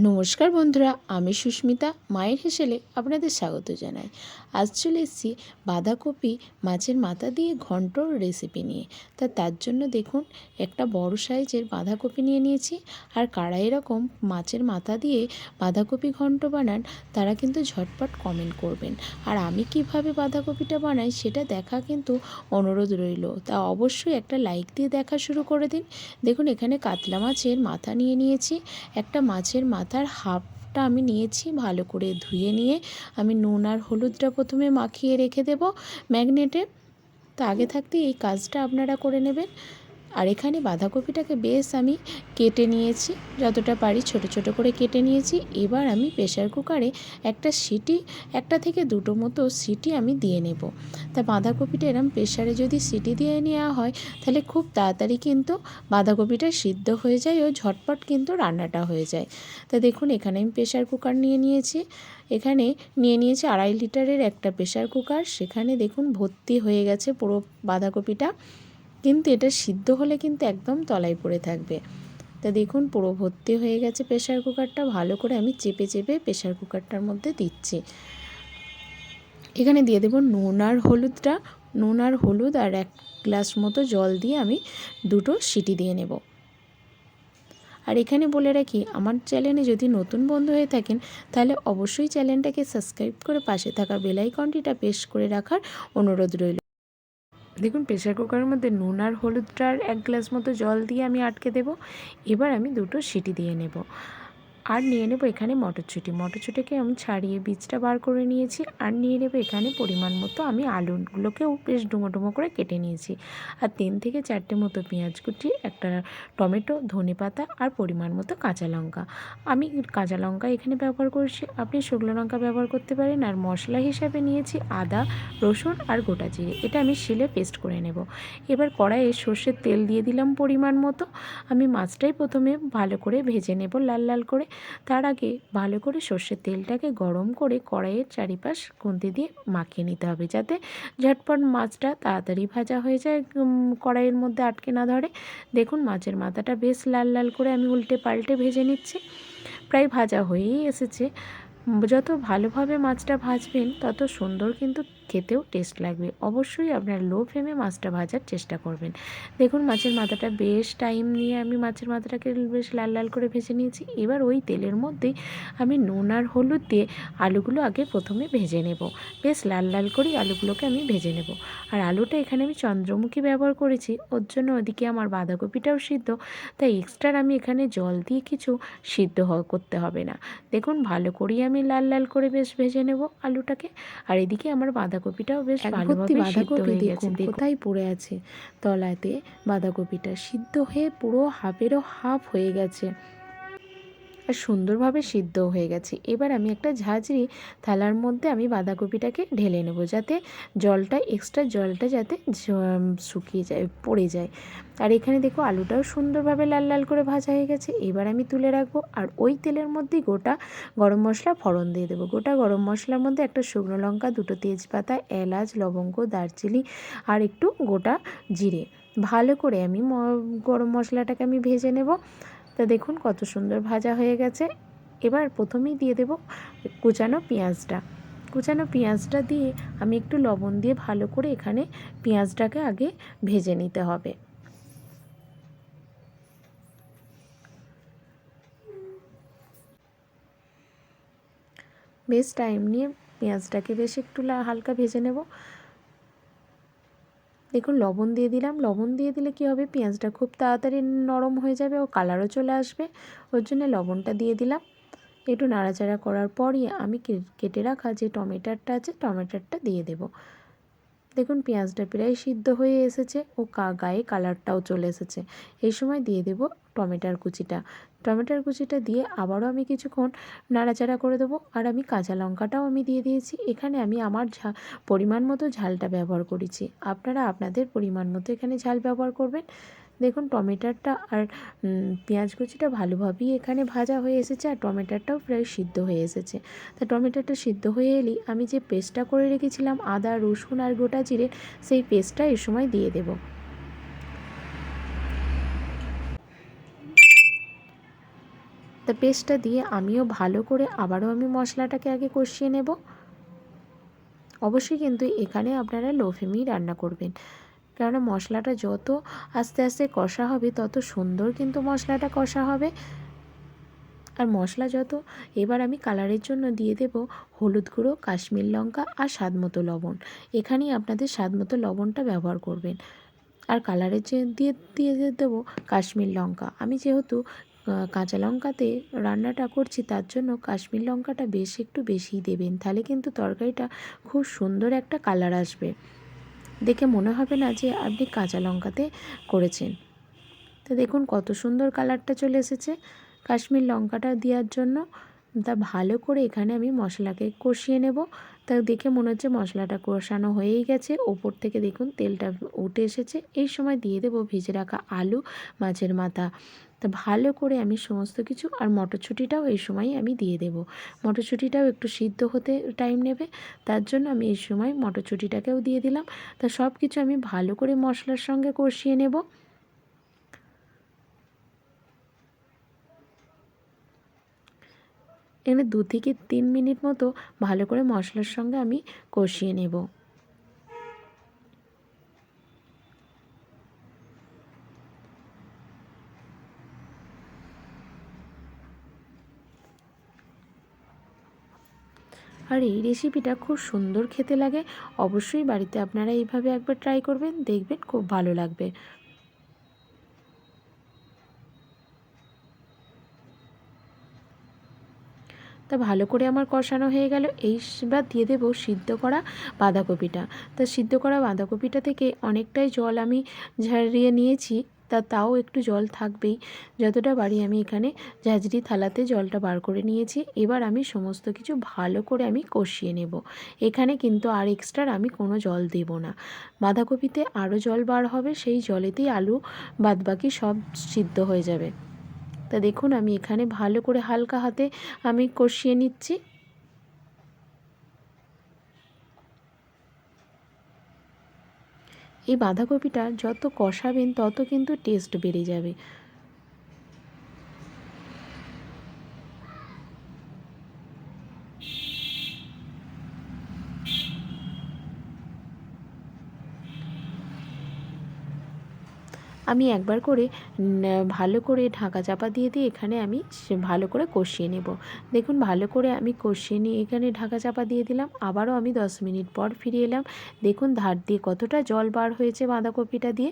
নমস্কার বন্ধুরা, আমি সুস্মিতা, মায়ের হেসেলে আপনাদের স্বাগত জানাই। আজ চলে এসেছি বাঁধাকপি মাছের মাথা দিয়ে ঘন্টর রেসিপি নিয়ে। তা তার জন্য দেখুন, একটা বড় সাইজের বাঁধাকপি নিয়ে নিয়েছি। আর কারা এরকম মাছের মাথা দিয়ে বাঁধাকপি ঘন্ট বানান, তারা কিন্তু ঝটপট কমেন্ট করবেন। আর আমি কীভাবে বাঁধাকপিটা বানাই, সেটা দেখা কিন্তু অনুরোধ রইল। তা অবশ্যই একটা লাইক দিয়ে দেখা শুরু করে দিন। দেখুন, এখানে কাতলা মাছের মাথা নিয়ে নিয়েছি। একটা মাছের মাথার হাফটা আমি নিয়েছি, ভালো করে ধুয়ে নিয়ে আমি নুন আর হলুদটা প্রথমে মাখিয়ে রেখে দেব ম্যাগনেটে। তা আগে থাকতে এই কাজটা আপনারা করে নেবেন। আর এখানে বাঁধাকপিটাকে বেশ আমি কেটে নিয়েছি, যতটা পারি ছোট ছোট করে কেটে নিয়েছি। এবার আমি প্রেশার কুকারে একটা সিটি, একটা থেকে দুটো মতো সিটি আমি দিয়ে নেব। তা বাঁধাকপিটা এরম প্রেশারে যদি সিটি দিয়ে নেওয়া হয়, তাহলে খুব তাড়াতাড়ি কিন্তু বাঁধাকপিটা সিদ্ধ হয়ে যায় ও ঝটপট কিন্তু রান্নাটা হয়ে যায়। তা দেখুন, এখানে আমি প্রেশার কুকার নিয়ে নিয়েছি। এখানে নিয়ে নিয়েছি আড়াই লিটারের একটা প্রেশার কুকার। সেখানে দেখুন, ভর্তি হয়ে গেছে পুরো বাঁধাকপিটা। কিন্তু এটা সিদ্ধ হলে কিন্তু একদম তলায় পড়ে থাকবে। তা দেখুন, পুরো ভর্তি হয়ে গেছে প্রেশার কুকারটা ভালো করে আমি চেপে চেপে প্রেশার কুকারটার মধ্যে দিচ্ছি। এখানে দিয়ে দেবো নুন আর হলুদটা। নুন আর হলুদ আর এক গ্লাস মতো জল দিয়ে আমি দুটো সিটি দিয়ে নেব। আর এখানে বলে রাখি, আমার চ্যানেলে যদি নতুন বন্ধু হয়ে থাকেন, তাহলে অবশ্যই চ্যানেলটাকে সাবস্ক্রাইব করে পাশে থাকা বেলাইকনটিটা পেশ করে রাখার অনুরোধ রইল। দেখুন প্রেশার কুকারের মধ্যে নুন আর হলুদটার এক গ্লাস মতো জল দিয়ে আমি আটকে দেব। এবার আমি দুটো সিটি দিয়ে নেব। আর নিয়ে নেব এখানে মটরশুঁটি। মটরশুঁটিকে আমি ছাড়িয়ে বীজটা বার করে নিয়েছি আর নিয়ে নেব এখানে পরিমাণ মতো আমি আলুগুলোকেও বেশ ডুমো ডুমো করে কেটে নিয়েছি। আর তিন থেকে চারটে মতো পেঁয়াজ কুচি, একটা টমেটো, ধনে পাতা আর পরিমাণ মতো কাঁচা লঙ্কা। আমি কাঁচা লঙ্কা এখানে ব্যবহার করছি। আপনি শুকনো লঙ্কা ব্যবহার করতে পারেন আর মশলা হিসাবে নিয়েছি আদা, রসুন আর গোটা জিরে। এটা আমি শিলে পেস্ট করে নেব। এবার কড়াইয়ে সর্ষের তেল দিয়ে দিলাম পরিমাণ মতো। আমি মাছটাই প্রথমে ভালো করে ভেজে নেব লাল লাল করে। তার আগে ভালো করে সর্ষের তেলটাকে গরম করে কড়াইয়ের চারিপাশ খুন্তি দিয়ে মাখিয়ে নিতে হবে যাতে ঝটপট মাছটা তাড়াতাড়ি ভাজা হয়ে যায় কড়াইয়ের মধ্যে আটকে না ধরে। দেখুন মাছের মাথাটা বেশ লাল লাল করে আমি উল্টে পাল্টে ভেজে নিচ্ছি। প্রায় ভাজা হয়েই এসেছে। যত ভালোভাবে মাছটা ভাজবেন, তত সুন্দর কিন্তু খেতেও টেস্ট লাগবে। অবশ্যই আপনার লো ফ্লেমে মাছটা ভাজার চেষ্টা করবেন। দেখুন, মাছের মাথাটা বেশ টাইম নিয়ে আমি মাছের মাথাটাকে বেশ লাল লাল করে ভেজে নিয়েছি। এবার ওই তেলের মধ্যেই আমি নুন আর হলুদ দিয়ে আলুগুলো আগে প্রথমে ভেজে নেব। বেশ লাল লাল করেই আলুগুলোকে আমি ভেজে নেব। আর আলুটা এখানে আমি চন্দ্রমুখী ব্যবহার করেছি। ওর জন্য ওদিকে আমার বাঁধাকপিটাও সিদ্ধ। তাই এক্সট্রা আমি এখানে জল দিয়ে কিছু সিদ্ধ করতে হবে না। দেখুন, ভালো করেই আমি লাল লাল করে বেশ ভেজে নেব আলুটাকে। আর এদিকে আমার বাঁধাকপিটাও বেশ ভালোভাবে সিদ্ধ হয়ে গেছে কোথায় পড়ে আছে তলাতে। বাঁধাকপিটা সিদ্ধ হয়ে পুরো হাফেরও হাফ হয়ে গেছে। আর সুন্দরভাবে সিদ্ধ হয়ে গেছে। এবার আমি একটা ঝাঁঝরি থালার মধ্যে আমি বাঁধাকপিটাকে ঢেলে নেব যাতে জলটা এক্সট্রা জলটা যাতে শুকিয়ে যায়, পড়ে যায়। আর এখানে দেখো আলুটাও সুন্দরভাবে লাল লাল করে ভাজা হয়ে গেছে। এবার আমি তুলে রাখব আর ওই তেলের মধ্যেই গোটা গরম মশলা ফোড়ন দিয়ে দেবো। গোটা গরম মশলার মধ্যে একটা শুকনো লঙ্কা, দুটো তেজপাতা, এলাচ, লবঙ্গ, দারচিনি আর একটু গোটা জিরে। ভালো করে আমি গরম মশলাটাকে আমি ভেজে নেব। তা দেখুন কত সুন্দর ভাজা হয়ে গেছে। এবার প্রথমেই দিয়ে দেব কুচানো পেঁয়াজটা। কুচানো পেঁয়াজটা দিয়ে আমি একটু লবণ দিয়ে ভালো করে এখানে পেঁয়াজটাকে আগে ভেজে নিতে হবে। বেশ টাইম নিয়ে পেঁয়াজটাকে বেশ একটু হালকা ভেজে নেব। দেখুন, লবণ দিয়ে দিলাম। লবণ দিয়ে দিলে কি হবে? পেঁয়াজটা খুব তাড়াতাড়ি নরম হয়ে যাবে ও কালারও চলে আসবে। ওর জন্য লবণটা দিয়ে দিলাম। একটু নাড়াচাড়া করার পরই আমি কেটে রাখা যে টমেটোটা আছে টমেটোটা দিয়ে দেব। দেখুন, পেঁয়াজটা প্রায় সিদ্ধ হয়ে এসেছে। ও গায়ে কালারটাও চলে এসেছে। এই সময় দিয়ে দেব টমেটোর কুচিটা। টমেটোর কুচিটা দিয়ে আবারও আমি কিছুক্ষণ নাড়াচাড়া করে দেবো। আর আমি কাঁচা লঙ্কাটাও আমি দিয়ে দিয়েছি। এখানে আমি আমার ঝা, পরিমাণ মতো ঝালটা ব্যবহার করেছি। আপনারা আপনাদের পরিমাণ মতো এখানে ঝাল ব্যবহার করবেন। দেখুন টমেটোটা আর পেঁয়াজ কুচিটা ভালোভাবেই এখানে ভাজা হয়ে এসেছে আর টমেটোটাও প্রায় সিদ্ধ হয়ে এসেছে। তা টমেটোটা সিদ্ধ হয়ে এলেই আমি যে পেস্টটা করে রেখেছিলাম, আদা, রসুন আর গোটা জিরে, সেই পেস্টটা এ সময় দিয়ে দেবো। তা পেস্টটা দিয়ে আমিও ভালো করে আবারও আমি মশলাটাকে আগে কষিয়ে নেব। অবশ্যই কিন্তু এখানে আপনারা লো ফ্লেমেই রান্না করবেন। কেননা মশলাটা যত আস্তে আস্তে কষা হবে, তত সুন্দর কিন্তু মশলাটা কষা হবে। আর মশলা যত, এবার আমি কালারের জন্য দিয়ে দেব হলুদ গুঁড়ো, কাশ্মীর লঙ্কা আর স্বাদ মতো লবণ। এখানেই আপনাদের স্বাদ মতো লবণটা ব্যবহার করবেন। আর কালারের যে, দিয়ে দিয়ে দেবো কাশ্মীর লঙ্কা। আমি যেহেতু কাঁচা লঙ্কাতে রান্নাটা করছি, তার জন্য কাশ্মীর লঙ্কাটা বেশ একটু বেশিই দেবেন। তাহলে কিন্তু তরকারিটা খুব সুন্দর একটা কালার আসবে। দেখে মনে হবে না যে আপনি কাঁচা লঙ্কাতে করেছেন। তো দেখুন কত সুন্দর কালারটা চলে এসেছে। কাশ্মীর লঙ্কাটা দেওয়ার জন্য তা ভালো করে এখানে আমি মশলাকে কষিয়ে নেব। তা দেখে মনে হচ্ছে মশলাটা কষানো হয়েই গেছে। ওপর থেকে দেখুন তেলটা উঠে এসেছে। এই সময় দিয়ে দেবো ভেজে রাখা আলু, মাছের মাথা। তা ভালো করে আমি সমস্ত কিছু আর মটরশুঁটিটাও এই সময় আমি দিয়ে দেব। মটরশুঁটিটাও একটু সিদ্ধ হতে টাইম নেবে, তার জন্য আমি এই সময় মটরশুঁটিটাকেও দিয়ে দিলাম। তা সব কিছু আমি ভালো করে মশলার সঙ্গে কষিয়ে নেব। এখানে দু থেকে তিন মিনিট মতো ভালো করে মশলার সঙ্গে আমি কষিয়ে নেব। আর এই রেসিপিটা খুব সুন্দর খেতে লাগে। অবশ্যই বাড়িতে আপনারা এইভাবে একবার ট্রাই করবেন, দেখবেন খুব ভালো লাগবে। তা ভালো করে আমার কষানো হয়ে গেল। এইবার দিয়ে দেবো সিদ্ধ করা বাঁধাকপিটা। তা সিদ্ধ করা বাঁধাকপিটা থেকে অনেকটাই জল আমি ঝারিয়ে নিয়েছি। তা তাও একটু জল থাকবেই। যতটা বাড়ি আমি এখানে ঝাঁঝরি থালাতে জলটা বার করে নিয়েছি। এবার আমি সমস্ত কিছু ভালো করে আমি কষিয়ে নেব। এখানে কিন্তু আর এক্সট্রা আমি কোনো জল দেব না। বাঁধাকপিতে আরও জল বার হবে, সেই জলেতেই আলু বাদবাকি সব সিদ্ধ হয়ে যাবে। তা দেখুন, আমি এখানে ভালো করে হালকা হাতে আমি কষিয়ে নিচ্ছি। এই বাঁধাকপিটা যত কষাবেন তত কিন্তু টেস্ট বেড়ে যাবে। আমি একবার করে ভালো করে ঢাকা চাপা দিয়ে দিয়ে এখানে আমি ভালো করে কষিয়ে নেব। দেখুন, ভালো করে আমি কষিয়ে নিয়ে এখানে ঢাকা চাপা দিয়ে দিলাম। আবারও আমি দশ মিনিট পর ফিরে এলাম। দেখুন, ধার দিয়ে কতটা জল বার হয়েছে বাঁধাকপিটা দিয়ে।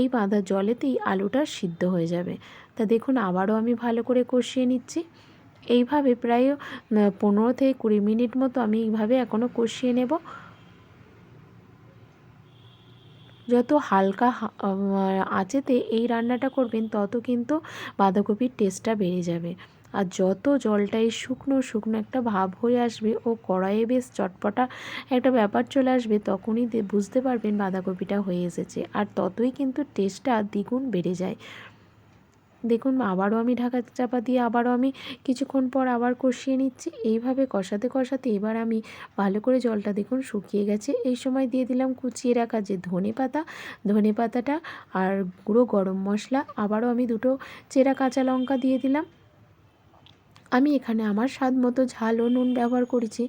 এই বাঁধা জলেতেই আলুটা সিদ্ধ হয়ে যাবে। তা দেখুন, আবারও আমি ভালো করে কষিয়ে নিচ্ছি। এইভাবে প্রায় পনেরো থেকে কুড়ি মিনিট মতো আমি এইভাবে এখনও কষিয়ে নেব। যত হালকা আঁচেতে এই রান্নাটা করবেন, তত কিন্তু বাঁধাকপির টেস্টটা বেড়ে যাবে। আর যত জলটাই শুকনো শুকনো একটা ভাব হয়ে আসবে ও কড়াইয়ে বেশ চটপটা একটা ব্যাপার চলে আসবে, তখনই বুঝতে পারবেন বাঁধাকপিটা হয়ে এসেছে। আর ততই কিন্তু টেস্টটা দ্বিগুণ বেড়ে যায়। দেখুন, আবারও আমি ঢাকা চাপা দিয়ে আবারও আমি কিছুক্ষণ পর আবার কষিয়ে নিচ্ছি। এইভাবে কষাতে কষাতে এবার আমি ভালো করে জলটা দেখুন শুকিয়ে গেছে। এই সময় দিয়ে দিলাম কুচিয়ে রাখা যে ধনে পাতা, ধনে পাতাটা আর গুঁড়ো গরম মশলা। আবারও আমি দুটো চেরা কাঁচা লঙ্কা দিয়ে দিলাম। আমি এখানে আমার স্বাদ মতো ঝাল ও নুন ব্যবহার করেছি।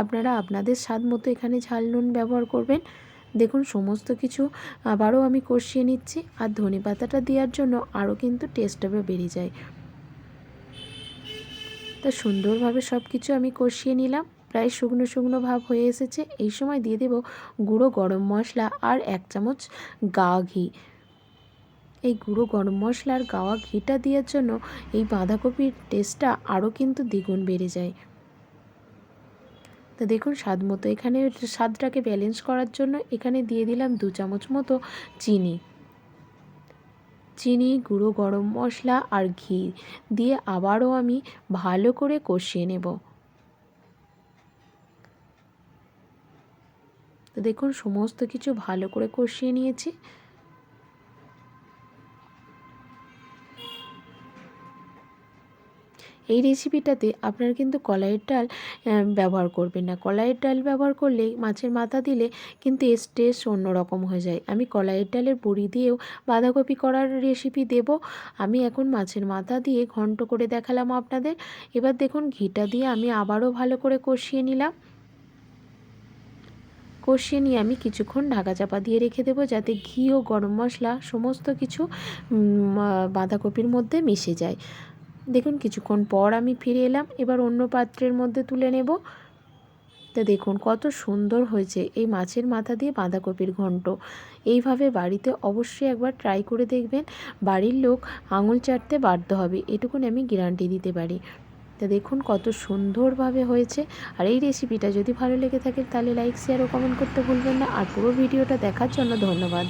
আপনারা আপনাদের স্বাদ মতো এখানে ঝাল নুন ব্যবহার করবেন। দেখুন, সমস্ত কিছু আবারও আমি কষিয়ে নিচ্ছি আর ধনে পাতাটা দেওয়ার জন্য আরও কিন্তু টেস্টটা বেড়ে যায়। তা সুন্দরভাবে সব কিছু আমি কষিয়ে নিলাম। প্রায় শুকনো শুকনো ভাব হয়ে এসেছে। এই সময় দিয়ে দেব গুঁড়ো গরম মশলা আর এক চামচ গা ঘি। এই গুঁড়ো গরম মশলার গাওয়া ঘিটা দেওয়ার জন্য এই বাঁধাকপির টেস্টটা আরও কিন্তু দ্বিগুণ বেড়ে যায়। তো দেখুন, স্বাদ মতো। এখানে স্বাদটাকে ব্যালেন্স করার জন্য এখানে দিয়ে দিলাম দু চামচ মতো চিনি। চিনি, গুঁড়ো গরম মশলা আর ঘি দিয়ে আবারও আমি ভালো করে কষিয়ে নেব। তো দেখুন, সমস্ত কিছু ভালো করে কষিয়ে নিয়েছি। এই রেসিপিটাতে আপনারা কিন্তু কলাইয়ের ডাল ব্যবহার করবেন না। কলাইয়ের ডাল ব্যবহার করলে মাছের মাথা দিলে কিন্তু এর টেস্ট অন্যরকম হয়ে যায়। আমি কলাইয়ের ডালের বড়ি দিয়েও বাঁধাকপি করার রেসিপি দেব। আমি এখন মাছের মাথা দিয়ে ঘন্ট করে দেখালাম আপনাদের। এবার দেখুন ঘিটা দিয়ে আমি আবারও ভালো করে কষিয়ে নিলাম। কষিয়ে নিয়ে আমি কিছুক্ষণ ঢাকা চাপা দিয়ে রেখে দেবো যাতে ঘি ও গরম মশলা সমস্ত কিছু বাঁধাকপির মধ্যে মিশে যায়। দেখুন, কিছুক্ষণ পর আমি ফিরে এলাম। এবার অন্য পাত্রের মধ্যে তুলে নেব। তা দেখুন, কত সুন্দর হয়েছে এই মাছের মাথা দিয়ে বাঁধাকপির ঘন্ট। এইভাবে বাড়িতে অবশ্যই একবার ট্রাই করে দেখবেন। বাড়ির লোক আঙুল চাটতে বাধ্য হবে, এটুকুন আমি গ্যারান্টি দিতে পারি। তা দেখুন, কত সুন্দরভাবে হয়েছে। আর এই রেসিপিটা যদি ভালো লেগে থাকে, তাহলে লাইক শেয়ার ও কমেন্ট করতে ভুলবেন না। আর পুরো ভিডিওটা দেখার জন্য ধন্যবাদ।